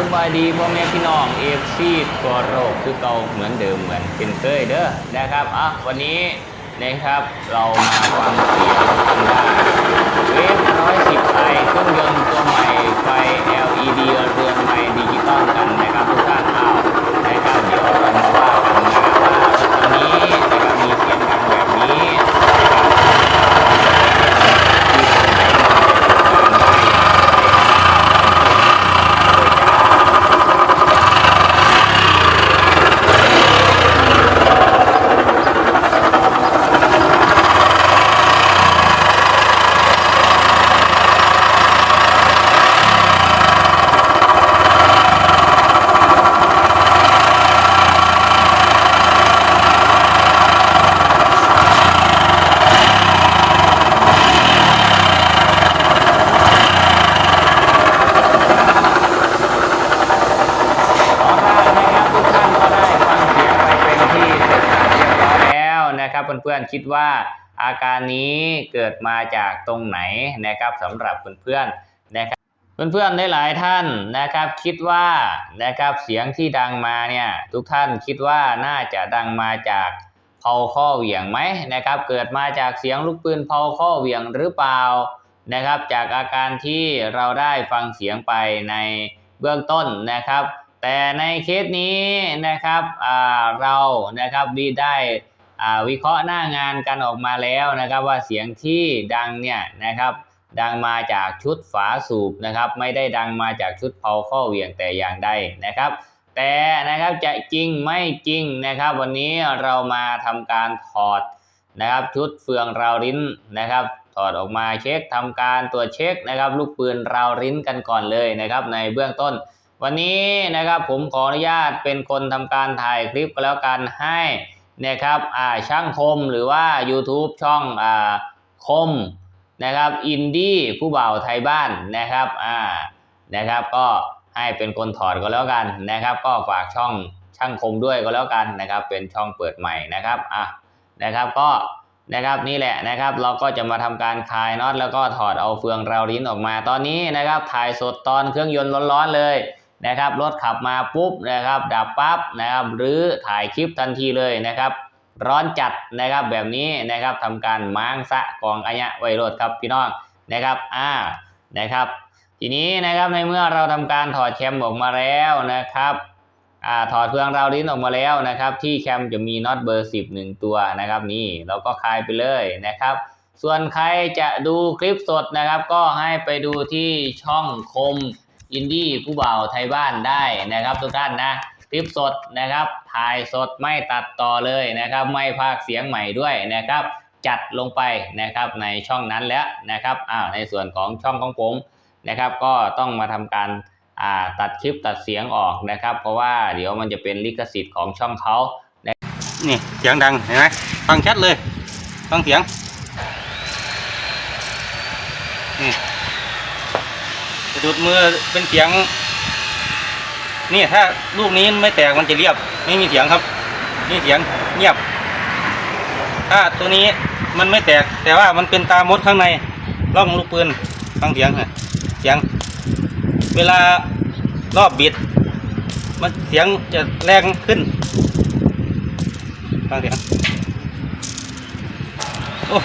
สบายดีพ่อแม่พี่น้องเอฟซีตัวโรคคือเก่าเหมือนเดิมเหมือนเป็นเคยเด้อนะครับอะวันนี้นะครับเรามาฟังเสียงทางด้านเวฟร้อยสิบไอเครื่องยนต์ตัวใหม่ไฟ LED เรือนใหม่ดิจิตอลกันนะครับทุกท่านอ้าวนะครับเดี๋ยวเรามาว่ากันนะว่ารถตัวนี้นะครับมีเสียงดังแบบนี้นะครับ เอาล่ะนะครับทุกท่านก็ได้ฟังเสียงไปเป็นที่เสร็จสับเรียบร้อยแล้วนะครับ เพื่อนๆคิดว่าอาการนี้เกิดมาจากตรงไหนนะครับสำหรับเพื่อนๆนะครับเพื่อนๆหลายท่านนะครับคิดว่านะครับเสียงที่ดังมาเนี่ยทุกท่านคิดว่าน่าจะดังมาจากเผาข้อเหวี่ยงไหมนะครับ เกิดมาจากเสียงลูกปืนเผาข้อเหวี่ยงหรือเปล่านะครับ จากอาการที่เราได้ฟังเสียงไปในเบื้องต้นนะครับ แต่ในเคสนี้นะครับเรานะครับวิได้ วิเคราะห์หน้างานกันออกมาแล้วนะครับว่าเสียงที่ดังเนี่ยนะครับดังมาจากชุดฝาสูบนะครับไม่ได้ดังมาจากชุดเผาข้อเหวี่ยงแต่อย่างใดนะครับ แต่นะครับจะจริงไม่จริงนะครับ วันนี้เรามาทำการถอดนะครับชุดเฟืองราวริ้นนะครับ ถอดออกมาเช็คทำการตรวจเช็คนะครับ ลูกปืนราวริ้นกันก่อนเลยนะครับ ในเบื้องต้น วันนี้นะครับผมขออนุญาตเป็นคนทำการถ่ายคลิปก็แล้วกันให้ นะครับอ่าช่างคมหรือว่า YouTube ช่องอ่าคมนะครับอินดี้ผู้บ่าวไทยบ้านนะครับอ่านะครับก็ให้เป็นคนถอดก็แล้วกันนะครับ ก็ฝากช่องช่างคมด้วยก็แล้วกันนะครับ เป็นช่องเปิดใหม่นะครับอะนะครับก็นะครับนี่แหละนะครับเราก็จะมาทำการคลายน็อตแล้วก็ถอดเอาเฟืองราวลิ้นออกมาตอนนี้นะครับถ่ายสดตอนเครื่องยนต์ร้อนๆเลย นะครับรถขับมาปุ๊บนะครับดับปั๊บนะครับหรือถ่ายคลิปทันทีเลยนะครับ ร้อนจัดนะครับแบบนี้นะครับทำการม้างสะกองอัญะไวรถครับพี่น้องนะครับอ่านะครับ ทีนี้นะครับในเมื่อเราทำการถอดแคมออกมาแล้วนะครับอ่าถอดเฟืองเราลิ้นออกมาแล้วนะครับ ที่แคมจะมีน็อตเบอร์ 10หนึ่งตัวนะครับนี่เราก็คลายไปเลยนะครับ ส่วนใครจะดูคลิปสดนะครับ ก็ให้ไปดูที่ช่องคม อินดี้ผู้บ่าวไทยบ้านได้นะครับ ทุกท่านนะคลิปสดนะครับ ถ่ายสดไม่ตัดต่อเลยนะครับ ไม่พากเสียงใหม่ด้วยนะครับ จัดลงไปนะครับในช่องนั้นแล้วนะครับอ่าวในส่วนของช่องของผมนะครับ ก็ต้องมาทำการอ่าตัดคลิปตัดเสียงออกนะครับ เพราะว่าเดี๋ยวมันจะเป็นลิขสิทธิ์ของช่องเขานี่เสียงดังเห็นไหมฟังชัดเลยฟังเสียงนี่ะดุดมือเป็นเสียง นี่ถ้าลูกนี้ไม่แตกมันจะเรียบ ไม่มีเสียงครับนี่เสียงเงียบ ถ้าตัวนี้มันไม่แตก แต่ว่ามันเป็นตามดข้างในร่องลูกปืนฟังเสียงฮะเสียง เวลารอบบิด มันเสียงจะแรงขึ้นฟังเสียงโอ้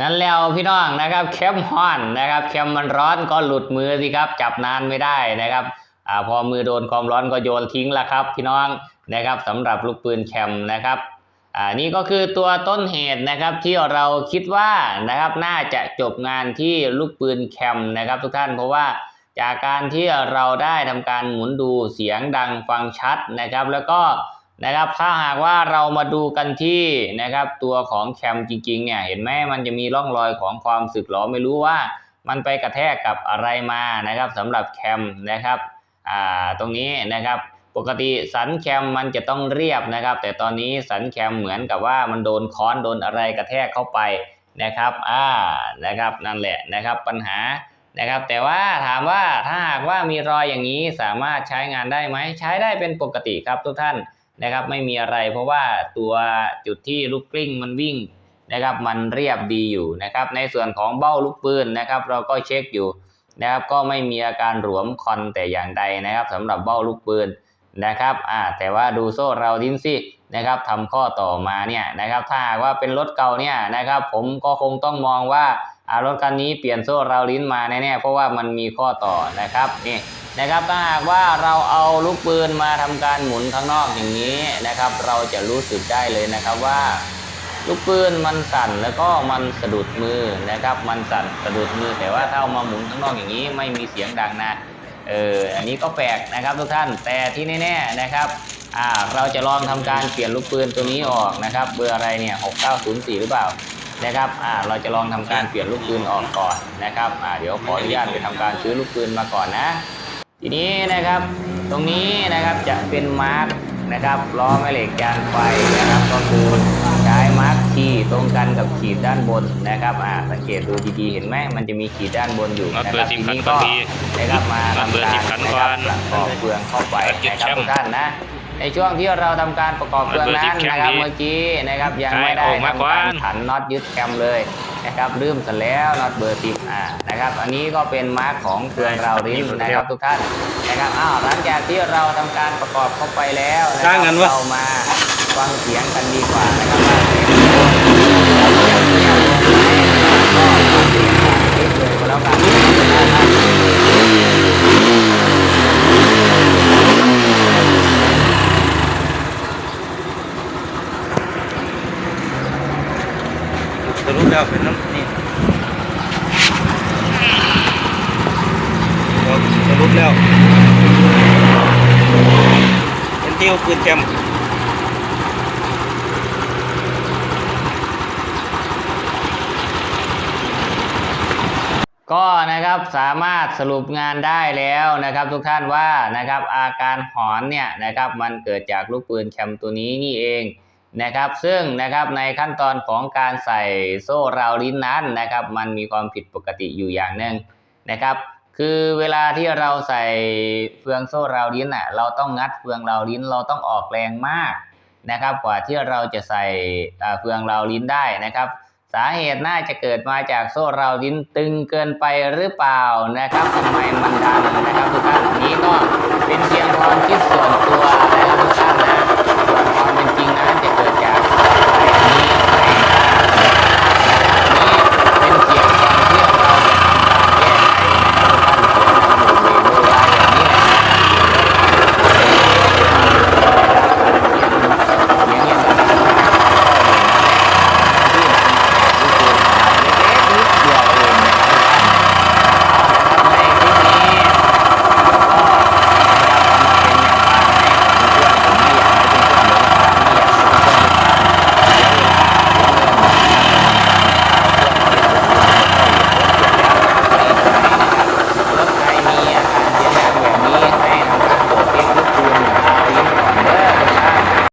นั่นแล้วพี่น้องนะครับแคมฮ้อนนะครับแคมมันร้อนก็หลุดมือสิครับ จับนานไม่ได้นะครับอ่าพอมือโดนความร้อนก็โยนทิ้งละครับ พี่น้องนะครับสำหรับลูกปืนแคมนะครับอ่านี่ก็คือตัวต้นเหตุนะครับที่เราคิดว่านะครับน่าจะจบงานที่ลูกปืนแคมนะครับ ทุกท่านเพราะว่าจากการที่เราได้ทำการหมุนดูเสียงดังฟังชัดนะครับ แล้วก็ นะครับถ้าหากว่าเรามาดูกันที่นะครับตัวของแคมจริงๆเนี่ยเห็นไหมมันจะมีร่องรอยของความสึกหรอไม่รู้ว่ามันไปกระแทกกับอะไรมานะครับสำหรับแคมนะครับอ่าตรงนี้นะครับปกติสันแคมมันจะต้องเรียบนะครับ แต่ตอนนี้สันแคมเหมือนกับว่ามันโดนค้อนโดนอะไรกระแทกเข้าไปนะครับอ่านะครับนั่นแหละนะครับปัญหานะครับแต่ว่าถามว่าถ้าหากว่ามีรอยอย่างนี้สามารถใช้งานได้ไหมใช้ได้เป็นปกติครับทุกท่าน นะครับ ไม่มีอะไรเพราะว่าตัวจุดที่ลูกกลิ้งมันวิ่งนะครับ มันเรียบดีอยู่นะครับ ในส่วนของเบ้าลูกปืนนะครับ เราก็เช็คอยู่นะครับ ก็ไม่มีอาการหลวมคอนแต่อย่างใดนะครับสำหรับเบ้าลูกปืนนะครับอ่าแต่ว่าดูโซ่เราดิ้นสินะครับทำข้อต่อมาเนี่ยนะครับ ถ้าว่าเป็นรถเก่าเนี่ยนะครับ ผมก็คงต้องมองว่าอ่ารถคันนี้เปลี่ยนโซ่เราลิ้นมาแน่ๆเพราะว่ามันมีข้อต่อนะครับนี่ นะครับถ้าหากว่าเราเอาลูกปืนมาทำการหมุนข้างนอกอย่างนี้นะครับ เราจะรู้สึกได้เลยนะครับว่า ลูกปืนมันสั่นแล้วก็มันสะดุดมือนะครับ มันสั่นสะดุดมือ แต่ว่าถ้าเอามาหมุนข้างนอกอย่างนี้ไม่มีเสียงดังนะเอออันนี้ก็แปลกนะครับทุกท่านแต่ที่แน่ๆนะครับอ่าเราจะลองทำการเปลี่ยนลูกปืนตัวนี้ออกนะครับ เบอร์อะไรเนี่ย6904หรือเปล่านะครับอ่าเราจะลองทำการเปลี่ยนลูกปืนออกก่อนนะครับอ่าเดี๋ยวขออนุญาตไปทำการซื้อลูกปืนมาก่อนนะ ทีนี้นะครับตรงนี้นะครับจะเป็นมาร์กนะครับล้อแม่เหล็กจานไฟนะครับก็คือใช้มาร์กขีดตรงกันกับขีดด้านบนนะครับอ่าสังเกตดูดีๆเห็นไหมมันจะมีขีดด้านบนอยู่น็อตนะเบคอรัร์บสิบทีนี้ขัก็นก่อนทีนะครับมาน็อตเบอร์ทำสิการบขันนะก่คอรับนประกอบเฟืองเข้าไปเก็บนะครับแชมป์ทุกท่านนะ ในช่วงที่เราทำการประกอบเฟืองนั้นน็อตเบอร์สิบแคมป์นะครับนี้เมื่อกี้นะครับยังไม่ใช่ได้ออกมาทำการก่อนขันน็อตยึดแคมเลยนะครับลืมซะแล้วน็อตเบอร์สิบอ่านะครับ อันนี้ก็เป็นมาร์กของเครื่องเราลิ้นนะครับทุกท่านนะครับอ้าวหลังจากที่เราทำการประกอบเข้าไปแล้วนะคสร้ารังกันวะเรามาฟังเสียงกันดีกว่านะครับว่าเสียงเราเงียบลงไหมก็ฟังเสียงของคลิปเลยก็แล้วกันนะครับ สรุปแล้วเป็นน้ำนี่สรุปแล้ว เป็นเที่ยวปืนแจมก็นะครับสามารถสรุปงานได้แล้วนะครับทุกท่านว่านะครับอาการหอนเนี่ยนะครับมันเกิดจากลูกปืนแคมตัวนี้นี่เองนะครับซึ่งนะครับในขั้นตอนของการใส่โซ่ราวลิ้นนั้นนะครับมันมีความผิดปกติอยู่อย่างหนึ่งนะครับ คือเวลาที่เราใส่เฟืองโซ่ราวลิ้นอะเราต้องงัดเฟืองราวลิ้นเราต้องออกแรงมากนะครับ กว่าที่เราจะใส่เฟืองราวลิ้นได้นะครับ สาเหตุน่าจะเกิดมาจากโซ่ราวลิ้นตึงเกินไปหรือเปล่านะครับทำไมมันดันนะครับทุกท่านนี้ก็เป็นเพียงความคิดส่วนตัวนะครับทุกท่าน